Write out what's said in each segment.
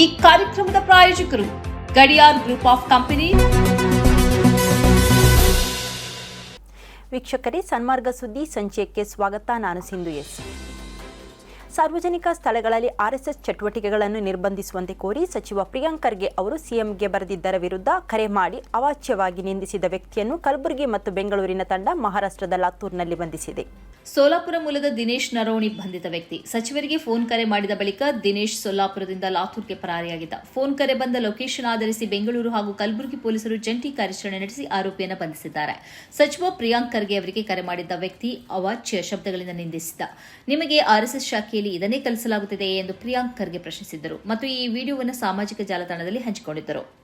ಈ ಕಾರ್ಯಕ್ರಮದ ಪ್ರಾಯೋಜಕರು ಗಡಿಯಾರ್ ಗ್ರೂಪ್ ಆಫ್ ಕಂಪನಿ. ವೀಕ್ಷಕರೇ, ಸನ್ಮಾರ್ಗ ಸುದ್ದಿ ಸಂಚಯಕ್ಕೆ ಸ್ವಾಗತ. ನಾನು ಸಿಂಧು ಎಸ್. ಸಾರ್ವಜನಿಕ ಸ್ಥಳಗಳಲ್ಲಿ ಆರ್ಎಸ್ಎಸ್ ಚಟುವಟಿಕೆಗಳನ್ನು ನಿರ್ಬಂಧಿಸುವಂತೆ ಕೋರಿ ಸಚಿವ ಪ್ರಿಯಾಂಕ್ ಖರ್ಗೆ ಅವರು ಸಿಎಂಗೆ ಬರೆದಿದ್ದರ ವಿರುದ್ಧ ಕರೆ ಮಾಡಿ ಅವಾಚ್ಯವಾಗಿ ನಿಂದಿಸಿದ ವ್ಯಕ್ತಿಯನ್ನು ಕಲಬುರಗಿ ಮತ್ತು ಬೆಂಗಳೂರಿನ ತಂಡ ಮಹಾರಾಷ್ಟ್ರದ ಲಾತೂರ್ನಲ್ಲಿ ಬಂಧಿಸಿದೆ. ಸೋಲಾಪುರ ಮೂಲದ ದಿನೇಶ್ ನರೋಣಿ ಬಂಧಿತ ವ್ಯಕ್ತಿ. ಸಚಿವರಿಗೆ ಫೋನ್ ಕರೆ ಮಾಡಿದ ಬಳಿಕ ದಿನೇಶ್ ಸೋಲಾಪುರದಿಂದ ಲಾತೂರ್ಗೆ ಪರಾರಿಯಾಗಿದ್ದ. ಫೋನ್ ಕರೆ ಬಂದ ಲೊಕೇಶನ್ ಆಧರಿಸಿ ಬೆಂಗಳೂರು ಹಾಗೂ ಕಲಬುರಗಿ ಪೊಲೀಸರು ಜಂಟಿ ಕಾರ್ಯಾಚರಣೆ ನಡೆಸಿ ಆರೋಪಿಯನ್ನು ಬಂಧಿಸಿದ್ದಾರೆ. ಸಚಿವ ಪ್ರಿಯಾಂಕ್ ಖರ್ಗೆ ಅವರಿಗೆ ಕರೆ ಮಾಡಿದ್ದ ವ್ಯಕ್ತಿ ಅವಾಚ್ಯ ಶಬ್ದಗಳಿಂದ ನಿಂದಿಸಿದ್ದ. ನಿಮಗೆ ಆರ್ಎಸ್ಎಸ್ ಶಾಖೆಯಲ್ಲಿ ಇದನ್ನೇ ಕಲಿಸಲಾಗುತ್ತಿದೆಯೇ ಎಂದು ಪ್ರಿಯಾಂಕ್ ಖರ್ಗೆ ಪ್ರಶ್ನಿಸಿದ್ದರು ಮತ್ತು ಈ ವಿಡಿಯೋವನ್ನು ಸಾಮಾಜಿಕ ಜಾಲತಾಣದಲ್ಲಿ ಹಂಚಿಕೊಂಡಿದ್ದರು.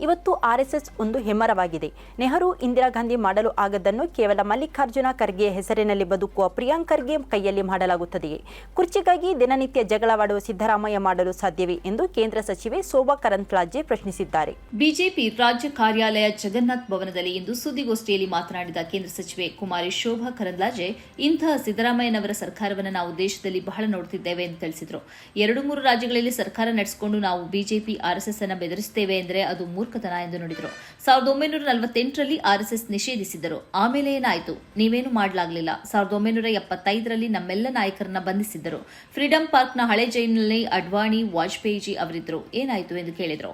ಇವತ್ತು ಆರ್ಎಸ್ಎಸ್ ಒಂದು ಹೆಮ್ಮರವಾಗಿದೆ. ನೆಹರು, ಇಂದಿರಾ ಗಾಂಧಿ ಮಾಡಲು ಆಗದ್ದನ್ನು ಕೇವಲ ಮಲ್ಲಿಕಾರ್ಜುನ ಖರ್ಗೆ ಹೆಸರಿನಲ್ಲಿ ಬದುಕುವ ಪ್ರಿಯಾಂಕ್ ಖರ್ಗೆ ಕೈಯಲ್ಲಿ ಮಾಡಲಾಗುತ್ತದೆಯೇ? ಕುರ್ಚಿಗಾಗಿ ದಿನನಿತ್ಯ ಜಗಳವಾಡುವ ಸಿದ್ದರಾಮಯ್ಯ ಮಾಡಲು ಸಾಧ್ಯವೇ ಎಂದು ಕೇಂದ್ರ ಸಚಿವೆ ಶೋಭಾ ಕರಂದ್ಲಾಜೆ ಪ್ರಶ್ನಿಸಿದ್ದಾರೆ. ಬಿಜೆಪಿ ರಾಜ್ಯ ಕಾರ್ಯಾಲಯ ಜಗನ್ನಾಥ್ ಭವನದಲ್ಲಿ ಇಂದು ಸುದ್ದಿಗೋಷ್ಠಿಯಲ್ಲಿ ಮಾತನಾಡಿದ ಕೇಂದ್ರ ಸಚಿವೆ ಕುಮಾರಿ ಶೋಭಾ ಕರಂದ್ಲಾಜೆ ಇಂತಹ ಸಿದ್ದರಾಮಯ್ಯನವರ ಸರ್ಕಾರವನ್ನು ನಾವು ದೇಶದಲ್ಲಿ ಬಹಳ ನೋಡುತ್ತಿದ್ದೇವೆ ಎಂದು ತಿಳಿಸಿದರು. ಎರಡು ಮೂರು ರಾಜ್ಯಗಳಲ್ಲಿ ಸರ್ಕಾರ ನಡೆಸಿಕೊಂಡು ನಾವು ಬಿಜೆಪಿ, ಆರ್ಎಸ್ಎಸ್ ಅನ್ನು ಬೆದರಿಸುತ್ತೇವೆ ಎಂದರೆ ಅದು ಮೂರ್ಖತನ ಎಂದು ನುಡಿದರು. ಸಾವಿರದ ಒಂಬೈನೂರ ನಲವತ್ತೆಂಟರಲ್ಲಿ ಆರ್ಎಸ್ಎಸ್ ನಿಷೇಧಿಸಿದ್ದರು. ಆಮೇಲೆ ಏನಾಯಿತು ನೀವೇನು ಮಾಡಲಾಗಲಿಲ್ಲ. ಸಾವಿರದ ಒಂಬೈನೂರ ಎಪ್ಪತ್ತೈದರಲ್ಲಿ ನಮ್ಮೆಲ್ಲ ನಾಯಕರನ್ನ ಬಂಧಿಸಿದ್ದರು. ಫ್ರೀಡಂ ಪಾರ್ಕ್ನ ಹಳೆ ಜೈಲಿನಲ್ಲಿ ಅಡ್ವಾಣಿ ವಾಜಪೇಯಿಜಿ ಅವರಿದ್ದರು ಏನಾಯಿತು ಎಂದು ಕೇಳಿದರು.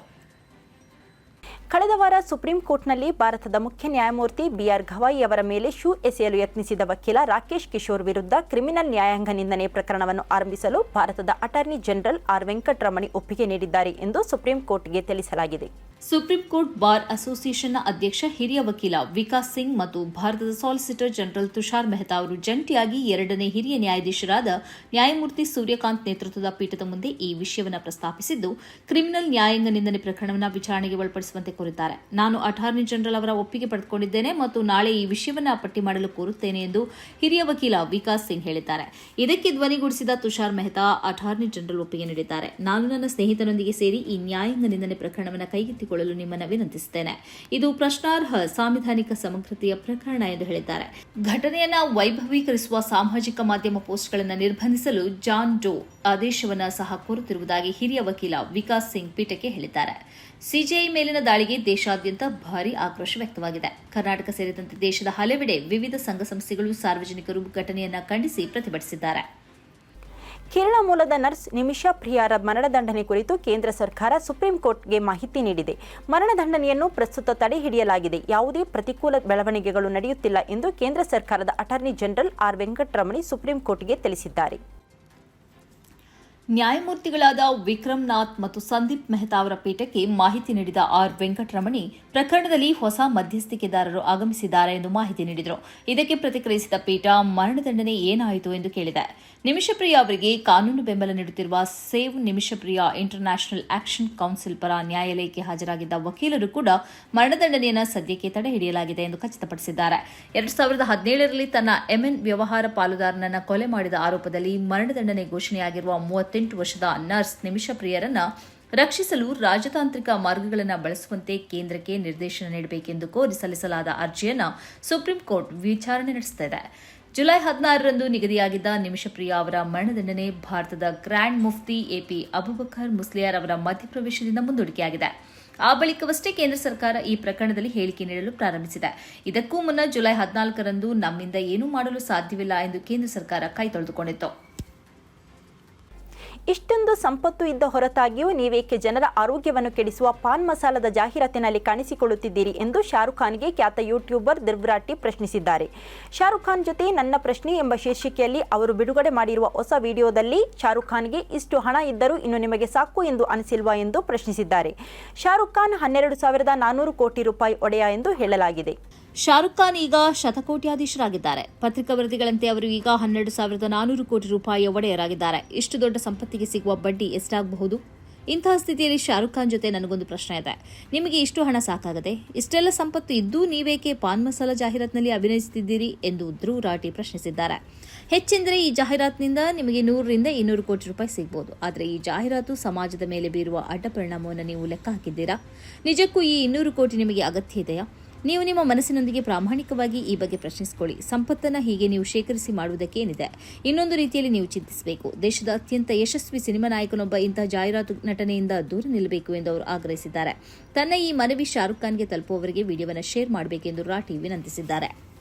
ಕಳೆದ ವಾರ ಸುಪ್ರೀಂ ಕೋರ್ಟ್ನಲ್ಲಿ ಭಾರತದ ಮುಖ್ಯ ನ್ಯಾಯಮೂರ್ತಿ ಬಿಆರ್ ಘವಾಯಿ ಅವರ ಮೇಲೆ ಶೂ ಎಸೆಯಲು ಯತ್ನಿಸಿದ ವಕೀಲ ರಾಕೇಶ್ ಕಿಶೋರ್ ವಿರುದ್ಧ ಕ್ರಿಮಿನಲ್ ನ್ಯಾಯಾಂಗ ನಿಂದನೆ ಪ್ರಕರಣವನ್ನು ಆರಂಭಿಸಲು ಭಾರತದ ಅಟಾರ್ನಿ ಜನರಲ್ ಆರ್ ವೆಂಕಟರಮಣಿ ಒಪ್ಪಿಗೆ ನೀಡಿದ್ದಾರೆ ಎಂದು ಸುಪ್ರೀಂ ಕೋರ್ಟ್ಗೆ ತಿಳಿಸಲಾಗಿದೆ. ಸುಪ್ರೀಂ ಕೋರ್ಟ್ ಬಾರ್ ಅಸೋಸಿಯೇಷನ್ನ ಅಧ್ಯಕ್ಷ ಹಿರಿಯ ವಕೀಲ ವಿಕಾಸ್ ಸಿಂಗ್ ಮತ್ತು ಭಾರತದ ಸಾಲಿಸಿಟರ್ ಜನರಲ್ ತುಷಾರ್ ಮೆಹ್ತಾ ಅವರು ಜಂಟಿಯಾಗಿ ಎರಡನೇ ಹಿರಿಯ ನ್ಯಾಯಾಧೀಶರಾದ ನ್ಯಾಯಮೂರ್ತಿ ಸೂರ್ಯಕಾಂತ್ ನೇತೃತ್ವದ ಪೀಠದ ಮುಂದೆ ಈ ವಿಷಯವನ್ನು ಪ್ರಸ್ತಾಪಿಸಿದ್ದು, ಕ್ರಿಮಿನಲ್ ನ್ಯಾಯಾಂಗ ನಿಂದನೆ ಪ್ರಕರಣವನ್ನು ವಿಚಾರಣೆಗೆ ಒಳಪಡಿಸುವಂತೆ ಕೋರಿದ್ದಾರೆ. ನಾನು ಅಟಾರ್ನಿ ಜನರಲ್ ಅವರ ಒಪ್ಪಿಗೆ ಪಡೆದುಕೊಂಡಿದ್ದೇನೆ ಮತ್ತು ನಾಳೆ ಈ ವಿಷಯವನ್ನು ಪಟ್ಟಿ ಮಾಡಲು ಕೋರುತ್ತೇನೆ ಎಂದು ಹಿರಿಯ ವಕೀಲ ವಿಕಾಸ್ ಸಿಂಗ್ ಹೇಳಿದ್ದಾರೆ. ಇದಕ್ಕೆ ಧ್ವನಿಗೂಡಿಸಿದ ತುಷಾರ್ ಮೆಹ್ತಾ ಅಟಾರ್ನಿ ಜನರಲ್ ಒಪ್ಪಿಗೆ ನೀಡಿದ್ದಾರೆ. ನಾನು ನನ್ನ ಸ್ನೇಹಿತರೊಂದಿಗೆ ಸೇರಿ ಈ ನ್ಯಾಯಾಂಗ ನಿಂದನೆ ಪ್ರಕರಣವನ್ನು ಕೈಗೆತ್ತಿಕೊಳ್ಳಲು ನಿಮ್ಮನ್ನು ವಿನಂತಿಸುತ್ತೇನೆ. ಇದು ಪ್ರಶ್ನಾರ್ಹ ಸಾಂವಿಧಾನಿಕ ಸಮಗ್ರತೆಯ ಪ್ರಕರಣ ಎಂದು ಹೇಳಿದ್ದಾರೆ. ಘಟನೆಯನ್ನ ವೈಭವೀಕರಿಸುವ ಸಾಮಾಜಿಕ ಮಾಧ್ಯಮ ಪೋಸ್ಟ್ಗಳನ್ನು ನಿರ್ಬಂಧಿಸಲು ಜಾನ್ ಡೋ ಆದೇಶವನ್ನ ಸಹ ಕೋರುತ್ತಿರುವುದಾಗಿ ಹಿರಿಯ ವಕೀಲ ವಿಕಾಸ್ ಸಿಂಗ್ ಪೀಠಕ್ಕೆ ಹೇಳಿದ್ದಾರೆ. ಸಿಜೆಐ ಮೇಲಿನ ದಾಳಿಗೆ ದೇಶಾದ್ಯಂತ ಭಾರೀ ಆಕ್ರೋಶ ವ್ಯಕ್ತವಾಗಿದೆ. ಕರ್ನಾಟಕ ಸೇರಿದಂತೆ ದೇಶದ ಹಲವೆಡೆ ವಿವಿಧ ಸಂಘ ಸಂಸ್ಥೆಗಳು ಸಾರ್ವಜನಿಕರು ಘಟನೆಯನ್ನ ಖಂಡಿಸಿ ಪ್ರತಿಭಟಿಸಿದ್ದಾರೆ. ಕೇರಳ ಮೂಲದ ನರ್ಸ್ ನಿಮಿಷಾ ಪ್ರಿಯಾರ ಮರಣದಂಡನೆ ಕುರಿತು ಕೇಂದ್ರ ಸರ್ಕಾರ ಸುಪ್ರೀಂ ಕೋರ್ಟ್ಗೆ ಮಾಹಿತಿ ನೀಡಿದೆ. ಮರಣದಂಡನೆಯನ್ನು ಪ್ರಸ್ತುತ ತಡೆ ಹಿಡಿಯಲಾಗಿದೆ. ಯಾವುದೇ ಪ್ರತಿಕೂಲ ಬೆಳವಣಿಗೆಗಳು ನಡೆಯುತ್ತಿಲ್ಲ ಎಂದು ಕೇಂದ್ರ ಸರ್ಕಾರದ attorney general R Venkataramani supreme ಕೋರ್ಟ್ಗೆ ತಿಳಿಸಿದ್ದಾರೆ. ನ್ಯಾಯಮೂರ್ತಿಗಳಾದ ವಿಕ್ರಮ್ ನಾಥ್ ಮತ್ತು ಸಂದೀಪ್ ಮೆಹ್ತಾ ಅವರ ಪೀಠಕ್ಕೆ ಮಾಹಿತಿ ನೀಡಿದ ಆರ್ ವೆಂಕಟರಮಣಿ, ಪ್ರಕರಣದಲ್ಲಿ ಹೊಸ ಮಧ್ಯಸ್ಥಿಕೆದಾರರು ಆಗಮಿಸಿದ್ದಾರೆ ಎಂದು ಮಾಹಿತಿ ನೀಡಿದರು. ಇದಕ್ಕೆ ಪ್ರತಿಕ್ರಿಯಿಸಿದ ಪೀಠ ಮರಣದಂಡನೆ ಏನಾಯಿತು ಎಂದು ಕೇಳಿದೆ. ನಿಮಿಷಪ್ರಿಯ ಅವರಿಗೆ ಕಾನೂನು ಬೆಂಬಲ ನೀಡುತ್ತಿರುವ save Nimishapriya international action council ಪರ ನ್ಯಾಯಾಲಯಕ್ಕೆ ಹಾಜರಾಗಿದ್ದ ವಕೀಲರು ಕೂಡ ಮರಣದಂಡನೆಯನ್ನು ಸದ್ಯಕ್ಕೆ ತಡೆ ಹಿಡಿಯಲಾಗಿದೆ ಎಂದು ಖಚಿತಪಡಿಸಿದ್ದಾರೆ. ಎರಡು ಸಾವಿರದ ಹದಿನೇಳರಲ್ಲಿ ತನ್ನ ಎಂಎನ್ ವ್ಯವಹಾರ ಪಾಲುದಾರನನ್ನು ಕೊಲೆ ಮಾಡಿದ ಆರೋಪದಲ್ಲಿ ಮರಣದಂಡನೆ ಘೋಷಣೆಯಾಗಿರುವ ಮೂವತ್ತೆಂಟು ವರ್ಷದ ನರ್ಸ್ ನಿಮಿಷಪ್ರಿಯರನ್ನು ರಕ್ಷಿಸಲು ರಾಜತಾಂತ್ರಿಕ ಮಾರ್ಗಗಳನ್ನು ಬಳಸುವಂತೆ ಕೇಂದ್ರಕ್ಕೆ ನಿರ್ದೇಶನ ನೀಡಬೇಕೆಂದು ಕೋರಿ ಸಲ್ಲಿಸಲಾದ ಅರ್ಜಿಯನ್ನು ಸುಪ್ರೀಂ ಕೋರ್ಟ್ ವಿಚಾರಣೆ ನಡೆಸುತ್ತಿದೆ. ಜುಲೈ ಹದಿನಾರರಂದು ನಿಗದಿಯಾಗಿದ್ದ ನಿಮಿಷಪ್ರಿಯ ಅವರ ಮರಣದಂಡನೆ ಭಾರತದ grand Mufti AP Abu Bakr Musliyar ಅವರ ಮಧ್ಯಪ್ರವೇಶದಿಂದ ಮುಂದೂಡಿಕೆಯಾಗಿದೆ. ಆ ಬಳಿಕವಷ್ಟೇ ಕೇಂದ್ರ ಸರ್ಕಾರ ಈ ಪ್ರಕರಣದಲ್ಲಿ ಹೇಳಿಕೆ ನೀಡಲು ಪ್ರಾರಂಭಿಸಿದೆ. ಇದಕ್ಕೂ ಮುನ್ನ ಜುಲೈ ಹದಿನಾಲ್ಕರಂದು ನಮ್ಮಿಂದ ಏನೂ ಮಾಡಲು ಸಾಧ್ಯವಿಲ್ಲ ಎಂದು ಕೇಂದ್ರ ಸರ್ಕಾರ ಕೈ ತೊಳೆದುಕೊಂಡಿತ್ತು. ಇಷ್ಟೊಂದು ಸಂಪತ್ತು ಇದ್ದ ಹೊರತಾಗಿಯೂ ನೀವೇಕೆ ಜನರ ಆರೋಗ್ಯವನ್ನು ಕೆಡಿಸುವ ಪಾನ್ ಮಸಾಲದ ಜಾಹೀರಾತಿನಲ್ಲಿ ಕಾಣಿಸಿಕೊಳ್ಳುತ್ತಿದ್ದೀರಿ ಎಂದು ಶಾರುಖ್ ಖಾನ್ಗೆ ಖ್ಯಾತ ಯೂಟ್ಯೂಬರ್ ದಿರ್ವ್ರಾಟಿ ಪ್ರಶ್ನಿಸಿದ್ದಾರೆ. ಶಾರುಖ್ ಖಾನ್ ಜೊತೆ ನನ್ನ ಪ್ರಶ್ನೆ ಎಂಬ ಶೀರ್ಷಿಕೆಯಲ್ಲಿ ಅವರು ಬಿಡುಗಡೆ ಮಾಡಿರುವ ಹೊಸ ವಿಡಿಯೋದಲ್ಲಿ ಶಾರುಖ್ ಖಾನ್ಗೆ ಇಷ್ಟು ಹಣ ಇದ್ದರೂ ಇನ್ನು ನಿಮಗೆ ಸಾಕು ಎಂದು ಅನಿಸಿಲ್ವಾ ಎಂದು ಪ್ರಶ್ನಿಸಿದ್ದಾರೆ. ಶಾರುಖ್ ಖಾನ್ ಹನ್ನೆರಡು ಸಾವಿರದ ನಾನ್ನೂರು ಕೋಟಿ ರೂಪಾಯಿ ಒಡೆಯ ಎಂದು ಹೇಳಲಾಗಿದೆ. ಶಾರುಖ್ ಖಾನ್ ಈಗ ಶತಕೋಟ್ಯಾಧೀಶರಾಗಿದ್ದಾರೆ. ಪತ್ರಿಕಾ ವರದಿಗಳಂತೆ ಅವರು ಈಗ ಹನ್ನೆರಡು ಸಾವಿರದ ನಾನೂರು ಕೋಟಿ ರೂಪಾಯಿಯ ಒಡೆಯರಾಗಿದ್ದಾರೆ. ಇಷ್ಟು ದೊಡ್ಡ ಸಂಪತ್ತಿಗೆ ಸಿಗುವ ಬಡ್ಡಿ ಎಷ್ಟಾಗಬಹುದು? ಇಂತಹ ಸ್ಥಿತಿಯಲ್ಲಿ ಶಾರುಖ್ ಖಾನ್ ಜೊತೆ ನನಗೊಂದು ಪ್ರಶ್ನೆ ಇದೆ. ನಿಮಗೆ ಇಷ್ಟು ಹಣ ಸಾಕಾಗದೆ? ಇಷ್ಟೆಲ್ಲ ಸಂಪತ್ತು ಇದ್ದೂ ನೀವೇಕೆ ಪಾನ್ ಮಸಾಲ ಜಾಹೀರಾತಿನಲ್ಲಿ ಅಭಿನಯಿಸುತ್ತಿದ್ದೀರಿ ಎಂದು ಧ್ರುವ್ ರಾಟಿ ಪ್ರಶ್ನಿಸಿದ್ದಾರೆ. ಹೆಚ್ಚೆಂದರೆ ಈ ಜಾಹೀರಾತಿನಿಂದ ನಿಮಗೆ ನೂರರಿಂದ ಇನ್ನೂರು ಕೋಟಿ ರೂಪಾಯಿ ಸಿಗಬಹುದು ಆದರೆ ಈ ಜಾಹೀರಾತು ಸಮಾಜದ ಮೇಲೆ ಬೀರುವ ಅಡ್ಡ ಪರಿಣಾಮವನ್ನು ನೀವು ಲೆಕ್ಕ ಹಾಕಿದ್ದೀರಾ? ನಿಜಕ್ಕೂ ಈ ಇನ್ನೂರು ಕೋಟಿ ನಿಮಗೆ ಅಗತ್ಯ ಇದೆಯಾ? ನೀವು ನಿಮ್ಮ ಮನಸ್ಸಿನೊಂದಿಗೆ ಪ್ರಾಮಾಣಿಕವಾಗಿ ಈ ಬಗ್ಗೆ ಪ್ರಶ್ನಿಸಿಕೊಳ್ಳಿ. ಸಂಪತ್ತನ್ನು ಹೀಗೆ ನೀವು ಶೇಖರಿಸಿ ಮಾಡುವುದಕ್ಕೆ ಏನಿದೆ? ಇನ್ನೊಂದು ರೀತಿಯಲ್ಲಿ ನೀವು ಚಿಂತಿಸಬೇಕು. ದೇಶದ ಅತ್ಯಂತ ಯಶಸ್ವಿ ಸಿನಿಮಾ ನಾಯಕನೊಬ್ಬ ಇಂತಹ ಜಾಹೀರಾತು ನಟನೆಯಿಂದ ದೂರ ನಿಲ್ಲಬೇಕು ಎಂದು ಅವರು ಆಗ್ರಹಿಸಿದ್ದಾರೆ. ತನ್ನ ಈ ಮನವಿ ಶಾರುಖ್ ಖಾನ್ಗೆ ತಲುಪುವವರಿಗೆ ವಿಡಿಯೋವನ್ನು ಶೇರ್ ಮಾಡಬೇಕೆಂದು ರಾಠಿ ವಿನಂತಿಸಿದ್ದಾರೆ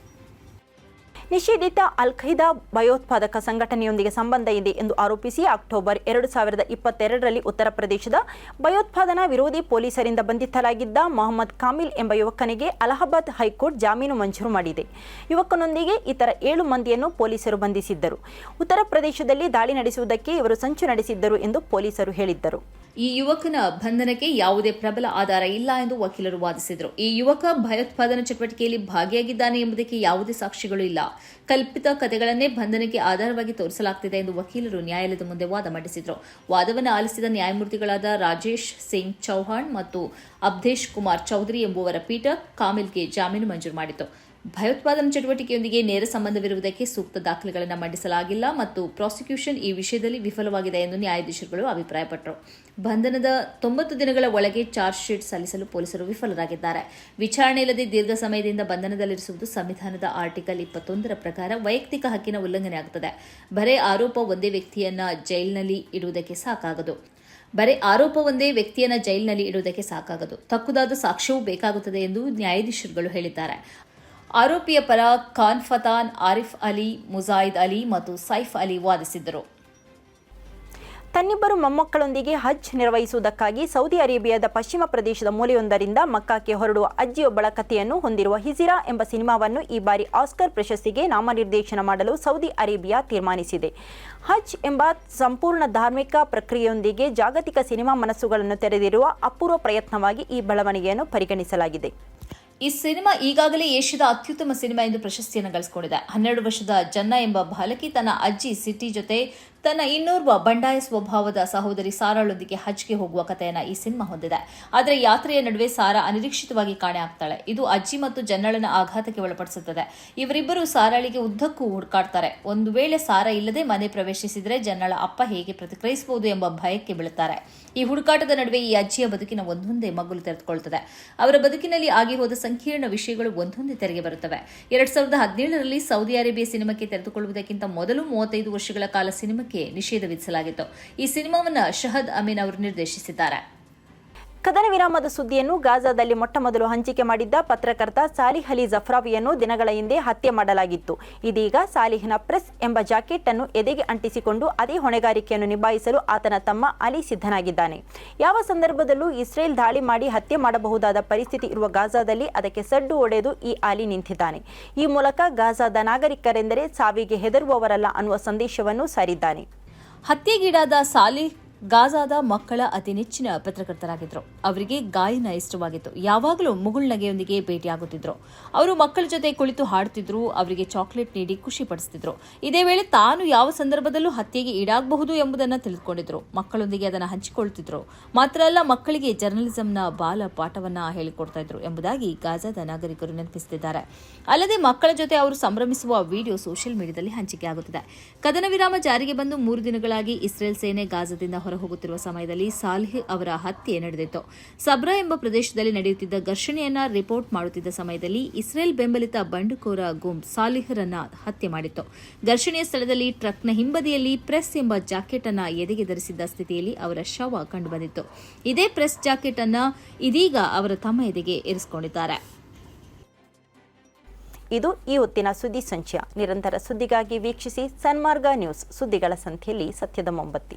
ನಿಷೇಧಿತ ಅಲ್ ಖೈದಾ ಭಯೋತ್ಪಾದಕ ಸಂಘಟನೆಯೊಂದಿಗೆ ಸಂಬಂಧ ಇದೆ ಎಂದು ಆರೋಪಿಸಿ ಅಕ್ಟೋಬರ್ ಎರಡು ಸಾವಿರದ ಇಪ್ಪತ್ತೆರಡರಲ್ಲಿ ಉತ್ತರ ಪ್ರದೇಶದ ಭಯೋತ್ಪಾದನಾ ವಿರೋಧಿ ಪೊಲೀಸರಿಂದ ಬಂಧಿತಲಾಗಿದ್ದ ಮೊಹಮ್ಮದ್ ಕಾಮಿಲ್ ಎಂಬ ಯುವಕನಿಗೆ ಅಲಹಾಬಾದ್ ಹೈಕೋರ್ಟ್ ಜಾಮೀನು ಮಂಜೂರು ಮಾಡಿದೆ. ಯುವಕನೊಂದಿಗೆ ಇತರ ಏಳು ಮಂದಿಯನ್ನು ಪೊಲೀಸರು ಬಂಧಿಸಿದ್ದರು. ಉತ್ತರ ಪ್ರದೇಶದಲ್ಲಿ ದಾಳಿ ನಡೆಸುವುದಕ್ಕೆ ಇವರು ಸಂಚು ನಡೆಸಿದ್ದರು ಎಂದು ಪೊಲೀಸರು ಹೇಳಿದ್ದರು. ಈ ಯುವಕನ ಬಂಧನಕ್ಕೆ ಯಾವುದೇ ಪ್ರಬಲ ಆಧಾರ ಇಲ್ಲ ಎಂದು ವಕೀಲರು ವಾದಿಸಿದರು. ಈ ಯುವಕ ಭಯೋತ್ಪಾದನಾ ಚಟುವಟಿಕೆಯಲ್ಲಿ ಭಾಗಿಯಾಗಿದ್ದಾನೆ ಎಂಬುದಕ್ಕೆ ಯಾವುದೇ ಸಾಕ್ಷಿಗಳು ಇಲ್ಲ. ಕಲ್ಪಿತ ಕಥೆಗಳನ್ನೇ ಬಂಧನಕ್ಕೆ ಆಧಾರವಾಗಿ ತೋರಿಸಲಾಗುತ್ತಿದೆ ಎಂದು ವಕೀಲರು ನ್ಯಾಯಾಲಯದ ಮುಂದೆ ವಾದ ಮಂಡಿಸಿದರು. ವಾದವನ್ನು ಆಲಿಸಿದ ನ್ಯಾಯಮೂರ್ತಿಗಳಾದ ರಾಜೇಶ್ ಸಿಂಗ್ ಚೌಹಾಣ್ ಮತ್ತು ಅಬ್ದೇಶ್ ಕುಮಾರ್ ಚೌಧರಿ ಎಂಬುವರ ಪೀಠ ಕಾಮಿಲ್ಗೆ ಜಾಮೀನು ಮಂಜೂರು ಮಾಡಿತು ಭಯೋತ್ಪಾದನಾ ಚಟುವಟಿಕೆಯೊಂದಿಗೆ ನೇರ ಸಂಬಂಧವಿರುವುದಕ್ಕೆ ಸೂಕ್ತ ದಾಖಲೆಗಳನ್ನು ಮಂಡಿಸಲಾಗಿಲ್ಲ ಮತ್ತು ಪ್ರಾಸಿಕ್ಯೂಷನ್ ಈ ವಿಷಯದಲ್ಲಿ ವಿಫಲವಾಗಿದೆ ಎಂದು ನ್ಯಾಯಾಧೀಶರುಗಳು ಅಭಿಪ್ರಾಯಪಟ್ಟರು. ಬಂಧನದ ತೊಂಬತ್ತು ದಿನಗಳ ಒಳಗೆ ಚಾರ್ಜ್ ಶೀಟ್ ಸಲ್ಲಿಸಲು ಪೊಲೀಸರು ವಿಫಲರಾಗಿದ್ದಾರೆ. ವಿಚಾರಣೆ ಇಲ್ಲದೆ ದೀರ್ಘ ಸಮಯದಿಂದ ಬಂಧನದಲ್ಲಿರಿಸುವುದು ಸಂವಿಧಾನದ ಆರ್ಟಿಕಲ್ ಇಪ್ಪತ್ತೊಂದರ ಪ್ರಕಾರ ವೈಯಕ್ತಿಕ ಹಕ್ಕಿನ ಉಲ್ಲಂಘನೆಯಾಗುತ್ತದೆ ಬರೇ ಆರೋಪ ಒಂದೇ ವ್ಯಕ್ತಿಯನ್ನ ಜೈಲಿನಲ್ಲಿ ಇಡುವುದಕ್ಕೆ ಸಾಕಾಗದು. ಬರೇ ಆರೋಪ ಒಂದೇ ವ್ಯಕ್ತಿಯನ್ನ ಜೈಲಿನಲ್ಲಿ ಇಡುವುದಕ್ಕೆ ಸಾಕಾಗದು. ತಕ್ಕುದಾದ ಸಾಕ್ಷ್ಯವೂ ಬೇಕಾಗುತ್ತದೆ ಎಂದು ನ್ಯಾಯಾಧೀಶರುಗಳು ಹೇಳಿದ್ದಾರೆ. ಆರೋಪಿಯ ಪರ ಖಾನ್ ಫತಾನ್, ಆರಿಫ್ ಅಲಿ ಮುಜಾಯಿದ್ ಅಲಿ ಮತ್ತು ಸೈಫ್ ಅಲಿ ವಾದಿಸಿದ್ದರು. ತನ್ನಿಬ್ಬರು ಮೊಮ್ಮಕ್ಕಳೊಂದಿಗೆ ಹಜ್ ನಿರ್ವಹಿಸುವುದಕ್ಕಾಗಿ ಸೌದಿ ಅರೇಬಿಯಾದ ಪಶ್ಚಿಮ ಪ್ರದೇಶದ ಮೂಲೆಯೊಂದರಿಂದ ಮಕ್ಕಾಕ್ಕೆ ಹೊರಡುವ ಅಜ್ಜಿಯೊಬ್ಬಳ ಕಥೆಯನ್ನು ಹೊಂದಿರುವ ಹಿಜಿರಾ ಎಂಬ ಸಿನಿಮಾವನ್ನು ಈ ಬಾರಿ ಆಸ್ಕರ್ ಪ್ರಶಸ್ತಿಗೆ ನಾಮನಿರ್ದೇಶನ ಮಾಡಲು ಸೌದಿ ಅರೇಬಿಯಾ ತೀರ್ಮಾನಿಸಿದೆ. ಹಜ್ ಎಂಬ ಸಂಪೂರ್ಣ ಧಾರ್ಮಿಕ ಪ್ರಕ್ರಿಯೆಯೊಂದಿಗೆ ಜಾಗತಿಕ ಸಿನಿಮಾ ಮನಸ್ಸುಗಳನ್ನು ತೆರೆದಿರುವ ಅಪೂರ್ವ ಪ್ರಯತ್ನವಾಗಿ ಈ ಬೆಳವಣಿಗೆಯನ್ನು ಪರಿಗಣಿಸಲಾಗಿದೆ. ಈ ಸಿನಿಮಾ ಈಗಾಗಲೇ ಏಷ್ಯಾದ ಅತ್ಯುತ್ತಮ ಸಿನಿಮಾ ಎಂದು ಪ್ರಶಸ್ತಿಯನ್ನು ಗಳಿಸಿಕೊಂಡಿದೆ. ಹನ್ನೆರಡು ವರ್ಷದ ಜನ್ನ ಎಂಬ ಬಾಲಕಿ ತನ್ನ ಅಜ್ಜಿ ಸಿಟಿ ಜೊತೆ ತನ್ನ ಇನ್ನೋರ್ವ ಬಂಡಾಯ ಸ್ವಭಾವದ ಸಹೋದರಿ ಸಾರಾಳೊಂದಿಗೆ ಹಜ್ಗೆ ಹೋಗುವ ಕಥೆಯನ್ನ ಈ ಸಿನಿಮಾ ಹೊಂದಿದೆ. ಆದರೆ ಯಾತ್ರೆಯ ನಡುವೆ ಸಾರಾ ಅನಿರೀಕ್ಷಿತವಾಗಿ ಕಾಣೆ ಆಗ್ತಾಳೆ ಇದು ಅಜ್ಜಿ ಮತ್ತು ಜನ್ನಳನ ಆಘಾತಕ್ಕೆ ಒಳಪಡಿಸುತ್ತದೆ. ಇವರಿಬ್ಬರು ಸಾರಾಳಿಗೆ ಉದ್ದಕ್ಕೂ ಹುಡುಕಾಡ್ತಾರೆ. ಒಂದು ವೇಳೆ ಸಾರ ಇಲ್ಲದೆ ಮನೆ ಪ್ರವೇಶಿಸಿದರೆ ಜನ್ನಳ ಅಪ್ಪ ಹೇಗೆ ಪ್ರತಿಕ್ರಿಯಿಸಬಹುದು ಎಂಬ ಭಯಕ್ಕೆ ಬೀಳುತ್ತಾರೆ. ಈ ಹುಡುಕಾಟದ ನಡುವೆ ಈ ಅಜ್ಜಿಯ ಬದುಕಿನ ಒಂದೊಂದೇ ಮಗಲು ತೆರೆದುಕೊಳ್ಳುತ್ತದೆ ಅವರ ಬದುಕಿನಲ್ಲಿ ಆಗಿ ಹೋದ ಸಂಕೀರ್ಣ ವಿಷಯಗಳು ಒಂದೊಂದೇ ತೆರೆಗೆ ಬರುತ್ತವೆ. ಎರಡ್ ಸಾವಿರದ ಹದಿನೇಳರಲ್ಲಿ ಸೌದಿ ಅರೇಬಿಯಾ ಸಿನಿಮಾಕ್ಕೆ ತೆರೆದುಕೊಳ್ಳುವುದಕ್ಕಿಂತ ಮೊದಲು ಮೂವತ್ತೈದು ವರ್ಷಗಳ ಕಾಲ ಸಿನಿಮಾಕ್ಕೆ ನಿಷೇಧ ವಿಧಿಸಲಾಗಿತ್ತು ಈ ಸಿನಿಮಾವನ್ನು ಶಹದ್ ಅಮೀನ್ ಅವರು ನಿರ್ದೇಶಿಸಿದ್ದಾರೆ. ಕದನ ವಿರಾಮದ ಸುದ್ದಿಯನ್ನು ಗಾಜಾದಲ್ಲಿ ಮೊಟ್ಟಮೊದಲು ಹಂಚಿಕೆ ಮಾಡಿದ್ದ ಪತ್ರಕರ್ತ ಸಾಲಿಹ್ ಅಲಿ ಜಫ್ರಾವಿಯನ್ನು ದಿನಗಳ ಹಿಂದೆ ಹತ್ಯೆ ಮಾಡಲಾಗಿತ್ತು. ಇದೀಗ ಸಾಲಿಹ್ನ ಪ್ರೆಸ್ ಎಂಬ ಜಾಕೆಟ್ ಅನ್ನು ಎದೆಗೆ ಅಂಟಿಸಿಕೊಂಡು ಅದೇ ಹೊಣೆಗಾರಿಕೆಯನ್ನು ನಿಭಾಯಿಸಲು ಆತನ ತಮ್ಮ ಅಲಿ ಸಿದ್ಧನಾಗಿದ್ದಾನೆ. ಯಾವ ಸಂದರ್ಭದಲ್ಲೂ ಇಸ್ರೇಲ್ ದಾಳಿ ಮಾಡಿ ಹತ್ಯೆ ಮಾಡಬಹುದಾದ ಪರಿಸ್ಥಿತಿ ಇರುವ ಗಾಜಾದಲ್ಲಿ ಅದಕ್ಕೆ ಸಡ್ಡು ಒಡೆದು ಈ ಅಲಿ ನಿಂತಿದ್ದಾನೆ. ಈ ಮೂಲಕ ಗಾಜಾದ ನಾಗರಿಕರೆಂದರೆ ಸಾವಿಗೆ ಹೆದರುವವರಲ್ಲ ಅನ್ನುವ ಸಂದೇಶವನ್ನು ಸಾರಿದ್ದಾನೆ. ಹತ್ಯೆಗೀಡಾದ ಸಾಲಿಹ್ ಗಾಜಾದ ಮಕ್ಕಳ ಅತಿ ನೆಚ್ಚಿನ ಪತ್ರಕರ್ತರಾಗಿದ್ದರು ಅವರಿಗೆ ಗಾಯನ ಇಷ್ಟವಾಗಿತ್ತು. ಯಾವಾಗಲೂ ಮುಗುಳ್ನಗೆಯೊಂದಿಗೆ ಭೇಟಿಯಾಗುತ್ತಿದ್ರು. ಅವರು ಮಕ್ಕಳ ಜೊತೆ ಕುಳಿತು ಹಾಡುತ್ತಿದ್ರು, ಅವರಿಗೆ ಚಾಕ್ಲೇಟ್ ನೀಡಿ ಖುಷಿ ಪಡಿಸ್ತಿದ್ರು. ಇದೇ ವೇಳೆ ತಾನು ಯಾವ ಸಂದರ್ಭದಲ್ಲೂ ಹತ್ಯೆಗೆ ಈಡಾಗಬಹುದು ಎಂಬುದನ್ನು ತಿಳಿದುಕೊಂಡಿದ್ರು. ಮಕ್ಕಳೊಂದಿಗೆ ಅದನ್ನು ಹಂಚಿಕೊಳ್ತಿದ್ರು ಮಾತ್ರ ಅಲ್ಲ, ಮಕ್ಕಳಿಗೆ ಜರ್ನಲಿಸಂನ ಬಾಲ ಪಾಠವನ್ನು ಹೇಳಿಕೊಡ್ತಾ ಇದ್ರು ಎಂಬುದಾಗಿ ಗಾಜಾದ ನಾಗರಿಕರು ನೆನಪಿಸುತ್ತಿದ್ದಾರೆ. ಅಲ್ಲದೆ ಮಕ್ಕಳ ಜೊತೆ ಅವರು ಸಂಭ್ರಮಿಸುವ ವಿಡಿಯೋ ಸೋಷಿಯಲ್ ಮೀಡಿಯಾದಲ್ಲಿ ಹಂಚಿಕೆಯಾಗುತ್ತಿದೆ. ಕದನ ವಿರಾಮ ಜಾರಿಗೆ ಬಂದು ಮೂರು ದಿನಗಳಾಗಿ ಇಸ್ರೇಲ್ ಸೇನೆ ಗಾಜಾದಿಂದ ಹೊರಹೋಗುತ್ತಿರುವ ಸಮಯದಲ್ಲಿ ಸಾಲ್ಹಿ ಅವರ ಹತ್ಯೆ ನಡೆದಿತ್ತು. ಸಬ್ರಾ ಎಂಬ ಪ್ರದೇಶದಲ್ಲಿ ನಡೆಯುತ್ತಿದ್ದ ಘರ್ಷಣೆಯನ್ನ ರಿಪೋರ್ಟ್ ಮಾಡುತ್ತಿದ್ದ ಸಮಯದಲ್ಲಿ ಇಸ್ರೇಲ್ ಬೆಂಬಲಿತ ಬಂಡುಕೋರ ಗುಂಪ್ ಸಾಲಿಹರನ್ನ ಹತ್ಯೆ ಮಾಡಿತ್ತು. ಘರ್ಷಣೆಯ ಸ್ಥಳದಲ್ಲಿ ಟ್ರಕ್ನ ಹಿಂಬದಿಯಲ್ಲಿ ಪ್ರೆಸ್ ಎಂಬ ಜಾಕೆಟ್ ಅನ್ನ ಎದೆಗೆ ಧರಿಸಿದ್ದ ಸ್ಥಿತಿಯಲ್ಲಿ ಅವರ ಶವ ಕಂಡುಬಂದಿತ್ತು. ಇದೇ ಪ್ರೆಸ್ ಜಾಕೆಟ್ ಅನ್ನ ಇದೀಗ ಅವರ ತಮ್ಮ ಎದೆಗೆ ಇರಿಸಿಕೊಂಡಿದ್ದಾರೆ. ಇದು ಈ ಹೊತ್ತಿನ ಸುದ್ದಿ ಸಂಚಯ. ನಿರಂತರ ಸುದ್ದಿಗಾಗಿ ವೀಕ್ಷಿಸಿ ಸನ್ಮಾರ್ಗ ನ್ಯೂಸ್ ಸುದ್ದಿಗಳ ಸಂಖ್ಯೆಯಲ್ಲಿ ಸತ್ಯದ ಮೊಂಬತ್ತಿ